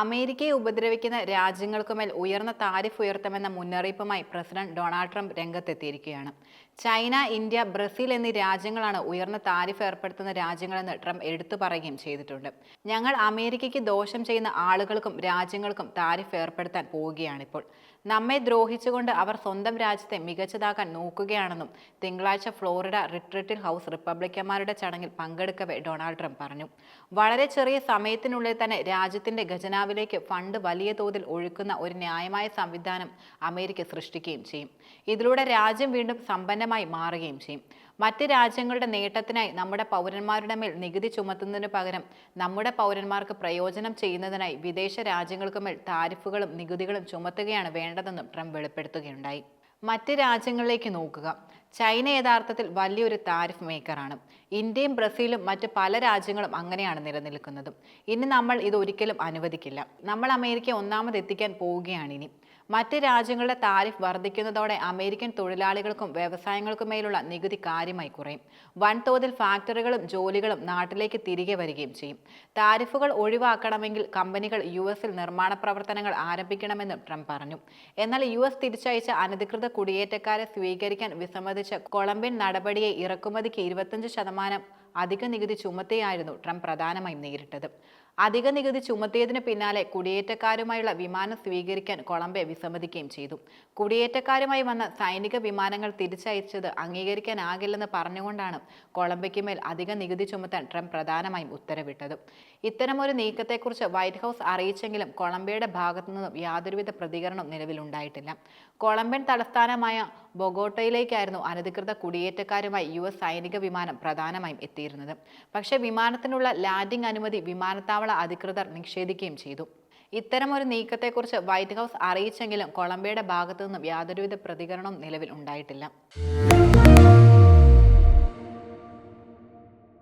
അമേരിക്കയെ ഉപദ്രവിക്കുന്ന രാജ്യങ്ങൾക്കുമേൽ ഉയർന്ന താരിഫ് ഉയർത്തുമെന്ന മുന്നറിയിപ്പുമായി പ്രസിഡന്റ് ഡൊണാൾഡ് ട്രംപ് രംഗത്തെത്തിയിരിക്കുകയാണ്. ചൈന ഇന്ത്യ ബ്രസീൽ എന്നീ രാജ്യങ്ങളാണ് ഉയർന്ന താരിഫ് ഏർപ്പെടുത്തുന്ന രാജ്യങ്ങളെന്ന് ട്രംപ് എടുത്തു പറയുകയും ചെയ്തിട്ടുണ്ട്. ഞങ്ങൾ അമേരിക്കയ്ക്ക് ദോഷം ചെയ്യുന്ന ആളുകൾക്കും രാജ്യങ്ങൾക്കും താരിഫ് ഏർപ്പെടുത്താൻ പോവുകയാണിപ്പോൾ. നമ്മെ ദ്രോഹിച്ചുകൊണ്ട് അവർ സ്വന്തം രാജ്യത്തെ മികച്ചതാക്കാൻ നോക്കുകയാണെന്നും തിങ്കളാഴ്ച ഫ്ലോറിഡ റിട്രീറ്റിൽ ഹൗസ് റിപ്പബ്ലിക്കന്മാരുടെ ചടങ്ങിൽ പങ്കെടുക്കവെ ഡൊണാൾഡ് ട്രംപ് പറഞ്ഞു. വളരെ ചെറിയ സമയത്തിനുള്ളിൽ തന്നെ രാജ്യത്തിന്റെ ഖജനാവിലേക്ക് ഫണ്ട് വലിയ തോതിൽ ഒഴുക്കുന്ന ഒരു ന്യായമായ സംവിധാനം അമേരിക്ക സൃഷ്ടിക്കുകയും ചെയ്യും. ഇതിലൂടെ രാജ്യം വീണ്ടും സമ്പന്നമായി മാറുകയും ചെയ്യും. മറ്റ് രാജ്യങ്ങളുടെ നേട്ടത്തിനായി നമ്മുടെ പൗരന്മാരുടെ മേൽ നികുതി ചുമത്തുന്നതിന് പകരം നമ്മുടെ പൗരന്മാർക്ക് പ്രയോജനം ചെയ്യുന്നതിനായി വിദേശ രാജ്യങ്ങൾക്ക് മേൽ താരിഫുകളും നികുതികളും ചുമത്തുകയാണ് വേണ്ടതെന്നും ട്രംപ് വെളിപ്പെടുത്തുകയുണ്ടായി. മറ്റ് രാജ്യങ്ങളിലേക്ക് നോക്കുക. ചൈന യഥാർത്ഥത്തിൽ വലിയൊരു താരിഫ് മേക്കറാണ് ഇന്ത്യയും ബ്രസീലും മറ്റ് പല രാജ്യങ്ങളും അങ്ങനെയാണ് നിലനിൽക്കുന്നത്. ഇനി നമ്മൾ ഇത് ഒരിക്കലും അനുവദിക്കില്ല. നമ്മൾ അമേരിക്ക ഒന്നാമത് എത്തിക്കാൻ പോവുകയാണ് ഇനി. മറ്റ് രാജ്യങ്ങളുടെ താരിഫ് വർദ്ധിക്കുന്നതോടെ അമേരിക്കൻ തൊഴിലാളികൾക്കും വ്യവസായങ്ങൾക്കും മേലുള്ള നികുതി കാര്യമായി കുറയും. വൻതോതിൽ ഫാക്ടറികളും ജോലികളും നാട്ടിലേക്ക് തിരികെ വരികയും ചെയ്യും. താരിഫുകൾ ഒഴിവാക്കണമെങ്കിൽ കമ്പനികൾ യു എസിൽ നിർമ്മാണ പ്രവർത്തനങ്ങൾ ആരംഭിക്കണമെന്നും ട്രംപ് പറഞ്ഞു. എന്നാൽ യു എസ് തിരിച്ചയച്ച അനധികൃത കുടിയേറ്റക്കാരെ സ്വീകരിക്കാൻ വിസമ്മതിച്ച കൊളംബിയൻ നടപടിയെ ഇറക്കുമതിക്ക് ഇരുപത്തഞ്ച് ശതമാനം അധിക നികുതി ചുമത്തിയായിരുന്നു ട്രംപ് പ്രധാനമായും നേരിട്ടത്. അധിക നികുതി ചുമത്തിയതിന് പിന്നാലെ കുടിയേറ്റക്കാരുമായുള്ള വിമാനം സ്വീകരിക്കാൻ കൊളംബിയ വിസമ്മതിക്കുകയും ചെയ്തു. കുടിയേറ്റക്കാരുമായി വന്ന സൈനിക വിമാനങ്ങൾ തിരിച്ചയച്ചത് അംഗീകരിക്കാനാകില്ലെന്ന് പറഞ്ഞുകൊണ്ടാണ് കൊളംബിയയ്ക്ക് മേൽ അധിക നികുതി ചുമത്താൻ ട്രംപ് പ്രധാനമായും ഉത്തരവിട്ടത്. ഇത്തരമൊരു നീക്കത്തെക്കുറിച്ച് വൈറ്റ് ഹൗസ് അറിയിച്ചെങ്കിലും കൊളംബിയയുടെ ഭാഗത്തു നിന്നും യാതൊരുവിധ പ്രതികരണവും നിലവിലുണ്ടായിട്ടില്ല. കൊളംബിയൻ തലസ്ഥാനമായ ബൊഗോട്ടയിലേക്കായിരുന്നു അനധികൃത കുടിയേറ്റക്കാരുമായി യു എസ് സൈനിക വിമാനം പ്രധാനമായും എത്തിയിരുന്നത്. പക്ഷേ വിമാനത്തിനുള്ള ലാൻഡിംഗ് അനുമതി വിമാനത്താവള അധികൃതർ നിഷേധിക്കുകയും ചെയ്തു. ഇത്തരമൊരു നീക്കത്തെക്കുറിച്ച് വൈറ്റ് ഹൗസ് അറിയിച്ചെങ്കിലും കൊളംബിയയുടെ ഭാഗത്തു നിന്നും യാതൊരുവിധ പ്രതികരണവും നിലവിൽ ഉണ്ടായിട്ടില്ല.